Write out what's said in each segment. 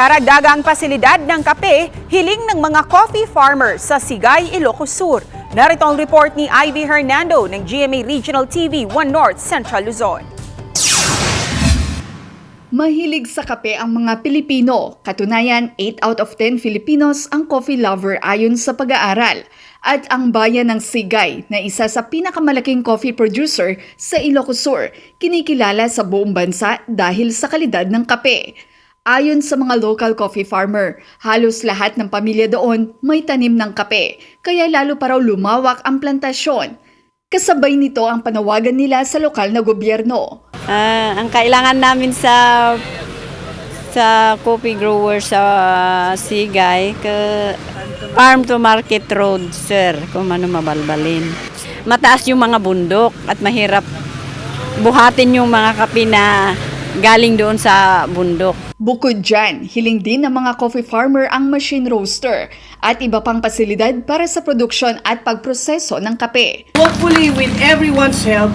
Karagdagang pasilidad ng kape, hiling ng mga coffee farmers sa Sigay, Ilocos Sur. Narito ang report ni Ivy Hernando ng GMA Regional TV 1 North Central Luzon. Mahilig sa kape ang mga Pilipino. Katunayan, 8 out of 10 Filipinos ang coffee lover ayon sa pag-aaral. At ang bayan ng Sigay, na isa sa pinakamalaking coffee producer sa Ilocos Sur, kinikilala sa buong bansa dahil sa kalidad ng kape. Ayon sa mga local coffee farmer, halos lahat ng pamilya doon may tanim ng kape, kaya lalo pa raw lumawak ang plantasyon. Kasabay nito ang panawagan nila sa lokal na gobyerno. Ah, ang kailangan namin sa sa coffee grower sa Sigay, ka farm to market road, sir, kung ano mabalbalin. Mataas yung mga bundok at mahirap buhatin yung mga kape na galing doon sa bundok. Bukod dyan, hiling din ng mga coffee farmer ang machine roaster at iba pang pasilidad para sa produksyon at pagproseso ng kape. Hopefully, with everyone's help,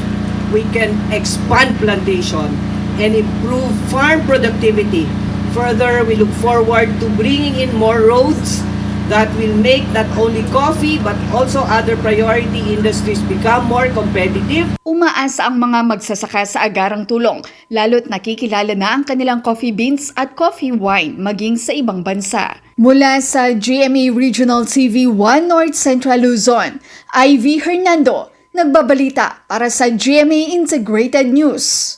we can expand plantation and improve farm productivity. Further, we look forward to bringing in more roads that will make not only coffee but also other priority industries become more competitive Umaasa ang mga magsasaka sa agarang tulong, lalo't nakikilala na ang kanilang coffee beans at coffee wine maging sa ibang bansa. Mula sa GMA Regional TV 1 North Central Luzon, Ivy Hernando, nagbabalita para sa GMA Integrated News.